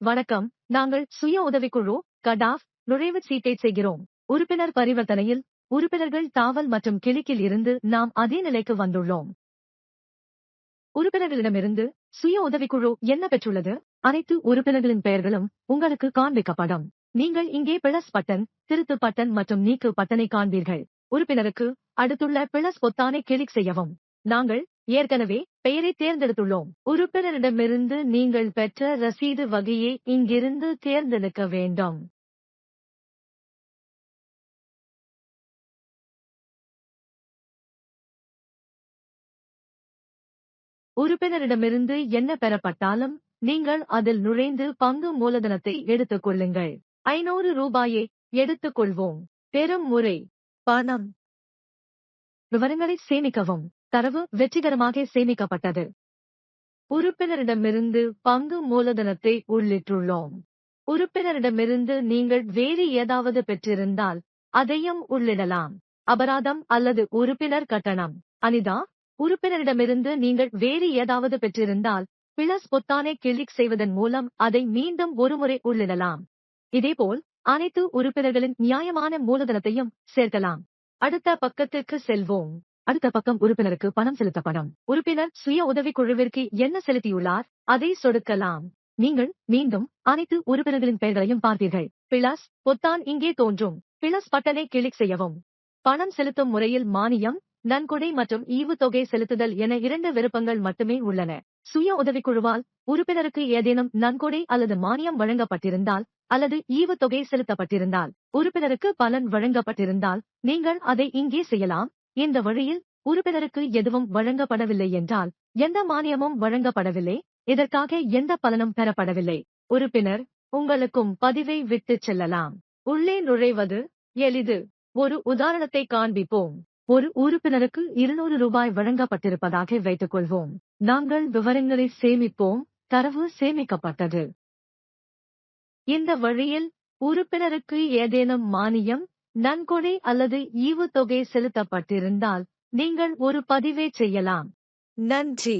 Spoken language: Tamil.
வணக்கம். நாங்கள் சுய உதவிக்குழு கடாஃப் நுழைவுச் சீட்டை செய்கிறோம். உறுப்பினர் பரிவர்த்தனையில் உறுப்பினர்கள் தாவல் மற்றும் கிளிக்கில் இருந்து நாம் அதே நிலைக்கு வந்துள்ளோம். உறுப்பினர்களிடமிருந்து சுய உதவிக்குழு என்ன பெற்றுள்ளது? அனைத்து உறுப்பினர்களின் பெயர்களும் உங்களுக்கு காண்பிக்கப்படும். நீங்கள் இங்கே பிளஸ் பட்டன் திருத்து பட்டன் மற்றும் நீக்கு பட்டனை காண்பீர்கள். உறுப்பினருக்கு அடுத்துள்ள பிளஸ் பொத்தானை கிளிக் செய்யவும். நாங்கள் ஏற்கனவே பெயரை தேர்ந்தெடுத்துள்ளோம். உறுப்பினரிடமிருந்து நீங்கள் பெற்ற ரசீது வகையை இங்கிருந்து தேர்ந்தெடுக்க வேண்டும். உறுப்பினரிடமிருந்து என்ன பெறப்பட்டாலும் நீங்கள் அதில் நுழைந்து பங்கு மூலதனத்தை எடுத்துக் கொள்ளுங்கள். ஐநூறு ரூபாயை எடுத்துக் கொள்வோம். பெறும் முறை. பணம். விவரங்களை சேமிக்கவும். தரவு வெற்றிகரமாக சேமிக்கப்பட்டது. உறுப்பினரிடமிருந்து பங்கு மூலதனத்தை உள்ளிட்டுள்ளோம். உறுப்பினரிடமிருந்து நீங்கள் வேறு ஏதாவது பெற்றிருந்தால் அதையும் உள்ளிடலாம். அபராதம் அல்லது உறுப்பினர் கட்டணம். அனிதா உறுப்பினரிடமிருந்து நீங்கள் வேறு ஏதாவது பெற்றிருந்தால் பிளஸ் பொத்தானை கிளிக் செய்வதன் மூலம் அதை மீண்டும் ஒருமுறை உள்ளிடலாம். இதேபோல் அனைத்து உறுப்பினர்களின் நியாயமான மூலதனத்தையும் சேர்க்கலாம். அடுத்த பக்கத்திற்கு செல்வோம். அடுத்த பக்கம் உறுப்பினருக்கு பணம் செலுத்தப்படும். உறுப்பினர் சுய உதவி குழுவிற்கு என்ன செலுத்தியுள்ளார்? அதை சொடுக்கலாம். நீங்கள் மீண்டும் அனைத்து உறுப்பினர்களின் பெயர்களையும் பார்ப்பீர்கள் பிளஸ் பொத்தான் இங்கே தோன்றும். பிளஸ் பட்டனை கிளிக் செய்யவும். பணம் செலுத்தும் முறையில் மானியம் நன்கொடை மற்றும் ஈவுத்தொகை செலுத்துதல் என இரண்டு விருப்பங்கள் மட்டுமே உள்ளன. சுய உதவிக்குழுவால் உறுப்பினருக்கு ஏதேனும் நன்கொடை அல்லது மானியம் வழங்கப்பட்டிருந்தால் அல்லது ஈவுத்தொகை செலுத்தப்பட்டிருந்தால் உறுப்பினருக்கு பலன் வழங்கப்பட்டிருந்தால் நீங்கள் அதை இங்கே செய்யலாம். இந்த வழியில் உறுப்பினருக்கு எதுவும் வழங்கப்படவில்லை என்றால் எந்த மானியமும் வழங்கப்படவில்லை. இதற்காக எந்த பலனும் பெறப்படவில்லை. உறுப்பினர் உங்களுக்கும் பதிவை விட்டுச் செல்லலாம். உள்ளே நுழைவது எளிது. ஒரு உதாரணத்தை காண்பிப்போம். ஒரு உறுப்பினருக்கு இருநூறு ரூபாய் வழங்கப்பட்டிருப்பதாக வைத்துக் கொள்வோம் நாங்கள் விவரங்களை சேமிப்போம். தரவு சேமிக்கப்பட்டது. இந்த வழியில் உறுப்பினருக்கு ஏதேனும் மானியம் நன்கொடை அல்லது ஈவுத்தொகை செலுத்தப்பட்டிருந்தால் நீங்கள் ஒரு பதிவை செய்யலாம். நன்றி.